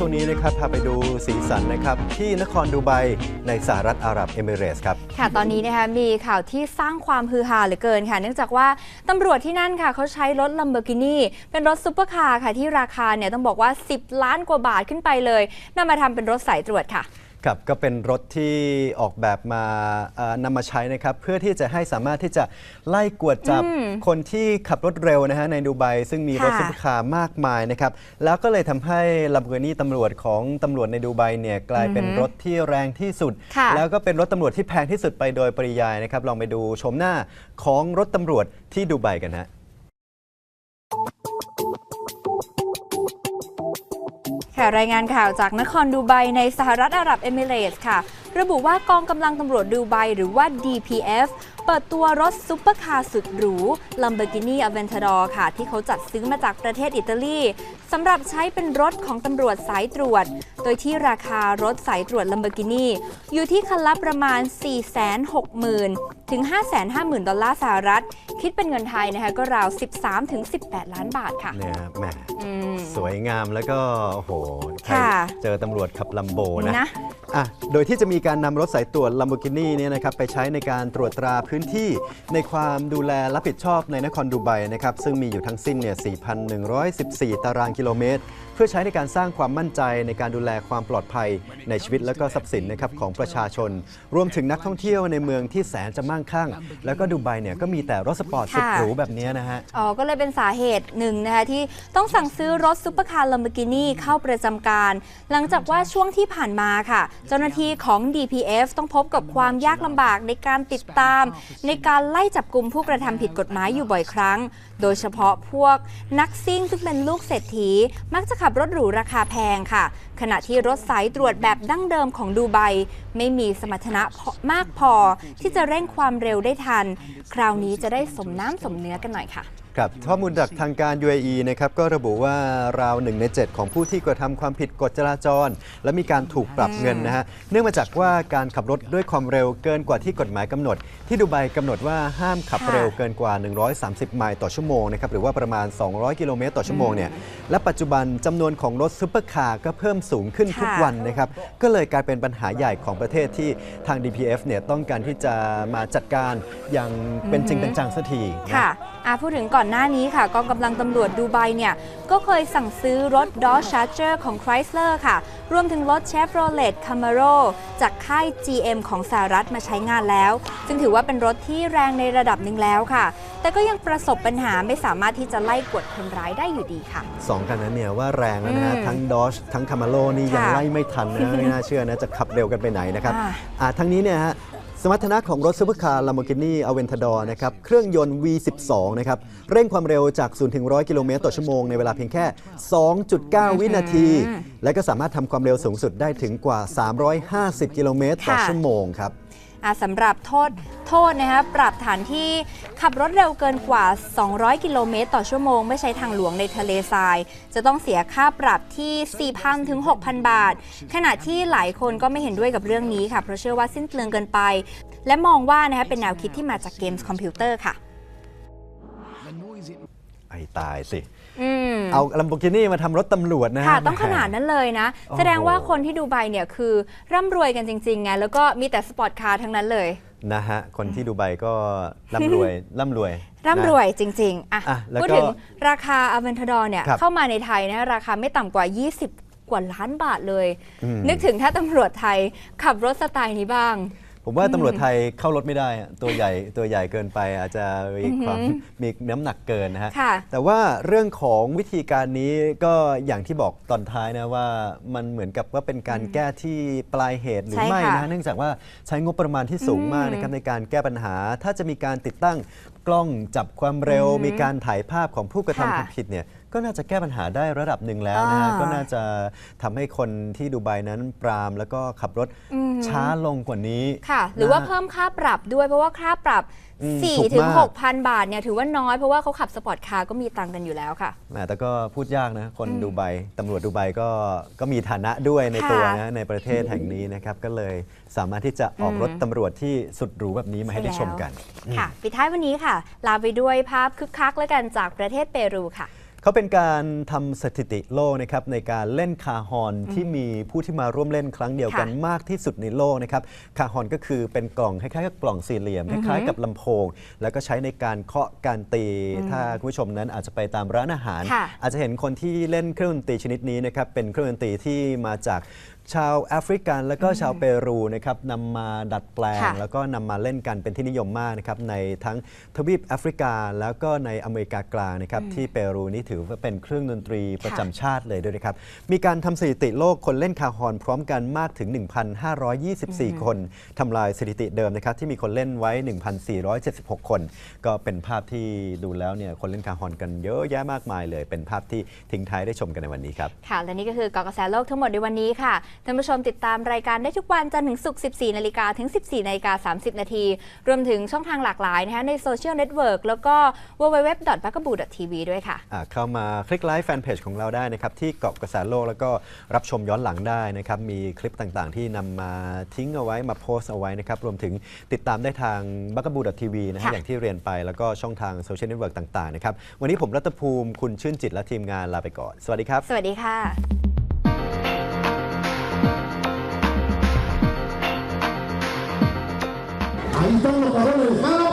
ช่วงนี้นะครับพาไปดูสีสันนะครับที่นครดูไบในสหรัฐอาหรับเอมิเรส์ครับค่ะตอนนี้นะคะมีข่าวที่สร้างความฮือฮาเหลือเกินค่ะ เนื่องจากว่าตำรวจที่นั่นค่ะเขาใช้รถลัมเบอร์กินีเป็นรถซุปเปอร์คาร์ค่ะที่ราคาเนี่ยต้องบอกว่า 10 ล้านกว่าบาทขึ้นไปเลยนำมาทำเป็นรถสายตรวจค่ะ ครับก็เป็นรถที่ออกแบบมาเอ่อนำมาใช้นะครับเพื่อที่จะให้สามารถที่จะไล่กวดจับคนที่ขับรถเร็วนะฮะในดูไบซึ่งมีรถค่ะซุปเปอร์คาร์มากมายนะครับแล้วก็เลยทำให้ลัมโบกินีตำรวจของตำรวจในดูไบเนี่ยกลายเป็นรถที่แรงที่สุดค่ะแล้วก็เป็นรถตำรวจที่แพงที่สุดไปโดยปริยายนะครับลองไปดูชมหน้าของรถตำรวจที่ดูไบกันฮะ ค่ะรายงานข่าวจากนครดูไบในสหรัฐอาหรับเอมิเรตส์ค่ะ ระบุว่ากองกำลังตำรวจดูไบหรือว่า DPF เปิดตัวรถซุปเปอร์คาร์สุดหรู Lamborghini Aventador ค่ะ ที่เขาจัดซื้อมาจากประเทศอิตาลีสำหรับใช้เป็นรถของตำรวจสายตรวจ โดยที่ราคารถสายตรวจ Lamborghini อยู่ที่คันละประมาณ 460,000 ถึง 550,000 ดอลลาร์สหรัฐ คิดเป็นเงินไทยนะคะก็ราว 13-18 ล้านบาทค่ะเนี่ยแหมอืมสวยงามแล้วก็โอ้โหใครค่ะเจอตำรวจขับลัมโบนะนะอะโดยที่จะมีการนำรถสายตรวจ Lamborghini เนี่ยนะครับไปใช้ในการตรวจตราพื้นที่ในความดูแลรับผิดชอบในนครดูไบนะครับซึ่งมีอยู่ทั้งสิ้นเนี่ย 4,114 ตารางกิโลเมตร เพื่อใช้ในการสร้างความมั่นใจในการดูแลความปลอดภัยในชีวิตและก็ทรัพย์สินนะครับของประชาชน รวมถึงนักท่องเที่ยวในเมืองที่แสนจะมั่งคั่ง แล้วก็ดูไบเนี่ยก็มีแต่รถสปอร์ตสุดค่ะหรูแบบเนี้ยนะฮะอ๋อก็เลยเป็นสาเหตุหนึ่งนะคะที่ต้องสั่งซื้อรถซุปเปอร์คาร์ลัมเบอร์กินีเข้าประจำการ หลังจากว่าช่วงที่ผ่านมาค่ะ เจ้าหน้าที่ของ DPF ต้องพบกับความยากลำบากในการติดตามในการไล่จับกลุ่มผู้กระทำผิดกฎหมายอยู่บ่อยครั้ง โดยเฉพาะพวกนักซิ่งซึ่งเป็นลูกเศรษฐี มักจะขับรถหรูราคาแพงค่ะ ขณะที่รถสายตรวจแบบดั้งเดิมของดูไบไม่มีสมรรถนะมากพอที่จะเร่งความเร็วได้ทัน คราวนี้จะได้สมน้ำสมเนื้อกันหน่อยค่ะครับข้อมูลจากทางการ UAE นะครับก็ระบุว่าราว1ใน 7 ของผู้ที่กระทำความผิดกฎจราจร และมีการถูกปรับเงินนะฮะเนื่องมาจากว่าการขับรถด้วยความเร็วเกินกว่าที่กฎหมายกำหนด ที่ดูไบกำหนดว่าห้ามขับค่ะเร็วเกินกว่า 130 ไมล์ต่อชั่วโมงนะครับหรือว่าประมาณ 200 กิโลเมตรต่อชั่วโมงเนี่ยและปัจจุบันจำนวนของรถซุปเปอร์คาร์ก็เพิ่มสูงขึ้นทุกค่ะวันนะครับก็เลยกลายเป็นปัญหาใหญ่ของประเทศที่ทาง DPF เนี่ยต้องการที่จะมาจัดการอย่างเป็นจริงเป็นจังสักทีนะค่ะอะพูดถึงก่อนหน้านี้ค่ะกองกำลังตำรวจดูไบเนี่ยก็เคยสั่งซื้อรถ Dodge Charger ของ Chrysler ค่ะ รวมถึงรถ Chevrolet Camaro จากค่าย GM ของสหรัฐมาใช้งานแล้ว ซึ่งถือว่าเป็นรถที่แรงในระดับหนึ่งแล้วค่ะ แต่ก็ยังประสบปัญหาไม่สามารถที่จะไล่กวดคนร้ายได้อยู่ดีค่ะ สองคันนั้นเนี่ยว่าแรงแล้วนะฮะอืมทั้งดอ g ทั้งคามาโ o นี่ยังค่ะไล่ไม่ทันนะ ไม่น่าเชื่อนะจะขับเร็วกันไปไหนนะครับอ่า อ่าทั้งนี้เนี่ยฮะสมรรถนะของรถซูเปอร์คาร์ Lamborghini Aventador นะครับเครื่องยนต์ V12 นะครับเร่งความเร็วจาก 0 ถึง 100 กิโลเมตรต่อชั่วโมงในเวลาเพียงแค่ 2.9 วินาที และก็สามารถทำความเร็วสูงสุดได้ถึงกว่า 350 กิโลเมตรต่อค่ะ ชั่วโมงครับอะ สำหรับโทษโทษนะคะปรับฐานที่ขับรถเร็วเกินกว่า 200 กิโลเมตรต่อชั่วโมง ไม่ใช้ทางหลวงในทะเลทราย จะต้องเสียค่าปรับที่ 4,000 ถึง 6,000 บาท ขณะที่หลายคนก็ไม่เห็นด้วยกับเรื่องนี้ค่ะ เพราะเชื่อว่าสิ้นเปลืองเกินไป และมองว่านะคะเป็นแนวคิดที่มาจากเกมส์คอมพิวเตอร์ค่ะ ไอ้ตายสิ อืมเอา Lamborghini มาทำรถตำรวจนะฮะค่ะ ต้องขนาดนั้นเลยนะโอ้โหแสดงว่าคนที่ดูไบเนี่ยคือร่ำรวยกันจริงๆไงแล้วก็มีแต่สปอร์ตคาร์ทั้งนั้นเลย นะฮะ คนที่ดูไบก็ร่ำรวยร่ำรวยร่ำรนะวยจริง ๆ อะ อะแล้วก็พูดถึงราคาอเวนทดอร์เนี่ย ครับ เข้ามาในไทยนะราคาไม่ต่ำกว่า 20 กว่าล้านบาทเลย อืมนึกถึงถ้าตำรวจไทยขับรถสไตล์นี้บ้าง ผมว่าตำรวจไทยเข้ารถไม่ได้อะตัวใหญ่ตัวใหญ่เกินไปอาจจะมีความมีน้ำหนักเกินนะฮะค่ะแต่ว่าเรื่องของวิธีการนี้ก็อย่างที่บอกตอนท้ายนะว่ามันเหมือนกับว่าเป็นการแก้ที่ปลายเหตุหรือใช่ไม่ค่ะนะเนื่องจากว่าใช้งบประมาณที่สูงมากนะครับในการแก้ปัญหา ถ้าจะมีการติดตั้ง กล้องจับความเร็ว มีการถ่ายภาพของผู้กระทำความผิดเนี่ยก็น่าจะแก้ปัญหาได้ระดับหนึ่งแล้วนะฮะอ่าก็น่าจะทำให้คนที่ดูไบนั้นปราม แล้วก็ขับรถช้าลงกว่านี้ค่ะ หรือว่านะฮะ เพิ่มค่าปรับด้วยเพราะว่าค่าปรับ อืมถูก4ถึงมาก6,000บาทเนี่ยถือว่าน้อยเพราะว่าเขาขับสปอร์ตคาร์ก็มีตังค์กันอยู่แล้วค่ะแหมแต่ก็พูดยากนะคนดูไบตำรวจดูไบก็ก็มีฐานะด้วยในค่ะตัวนะในประเทศแห่งนี้นะครับก็เลยสามารถที่จะออกรถตำรวจที่สุดหรูแบบนี้มาให้ได้ชมกันค่ะปิดท้ายวันนี้ค่ะ ลาไปด้วยภาพคึกคักแล้วกันจากประเทศเปรูค่ะ เขาเป็นการทำสถิติโลกนะครับในการเล่นคาฮอนที่มีผู้ที่มาร่วมเล่นครั้งเดียวกันค่ะมากที่สุดในโลกนะครับคาฮอนก็คือเป็นกล่องคล้ายๆกับกล่องสี่เหลี่ยมคล้ายๆกับลำโพง แล้วก็ใช้ในการเคาะการตี ถ้าคุณผู้ชมนั้นอาจจะไปตามร้านอาหาร ค่ะ อาจจะเห็นคนที่เล่นเครื่องดนตรีชนิดนี้นะครับเป็นเครื่องดนตรีที่มาจาก ชาวแอฟริกันแล้วก็ชาวเปรูนะครับนำมาดัดแปลงค่ะแล้วก็นำมาเล่นกันเป็นที่นิยมมากนะครับในทั้งทวีปแอฟริกาแล้วก็ในอเมริกากลางนะครับที่เปรูนี่ถือว่าเป็นเครื่องดนตรีประจำชาติเลยด้วยนะครับมีการทำสถิติโลกคนเล่นคาฮอนพร้อมกันมากถึง 1,524 คนทำลายสถิติเดิมนะครับที่มีคนเล่นไว้ 1,476 คน ก็เป็นภาพที่ดูแล้วเนี่ยคนเล่นคาฮอนกันเยอะแยะมากมายเลย เป็นภาพที่ทิ้งท้ายได้ชมกันในวันนี้ครับค่ะและนี่ก็คือกอกระแสโลกทั้งหมดในวันนี้ค่ะท่านผู้ชมติดตามรายการได้ทุกวันจันทร์ถึงศุกร์ 14 นาฬิกาถึง 14 นาฬิกา 30 นาที รวมถึงช่องทางหลากหลายนะคะในโซเชียลเน็ตเวิร์กแล้วก็ www.bagabu.tv ด้วยค่ะ อ่าเข้ามาคลิกไลค์แฟนเพจของเราได้นะครับ ที่เกาะกระแสโลกแล้วก็รับชมย้อนหลังได้นะครับ มีคลิปต่างๆ ที่นำมาทิ้งเอาไว้มาโพสต์เอาไว้นะครับ รวมถึงติดตามได้ทาง b a g a b o o t v นะฮะค่ะ อย่างที่เรียนไปแล้วก็ช่องทางโซเชียลเน็ตเวิร์กต่างๆนะครับวันนี้ผมรัตภูมิคุณชื่นจิตและทีมงานลาไปก่อน สวัสดีครับ สวัสดีค่ะ Ahí están los balones.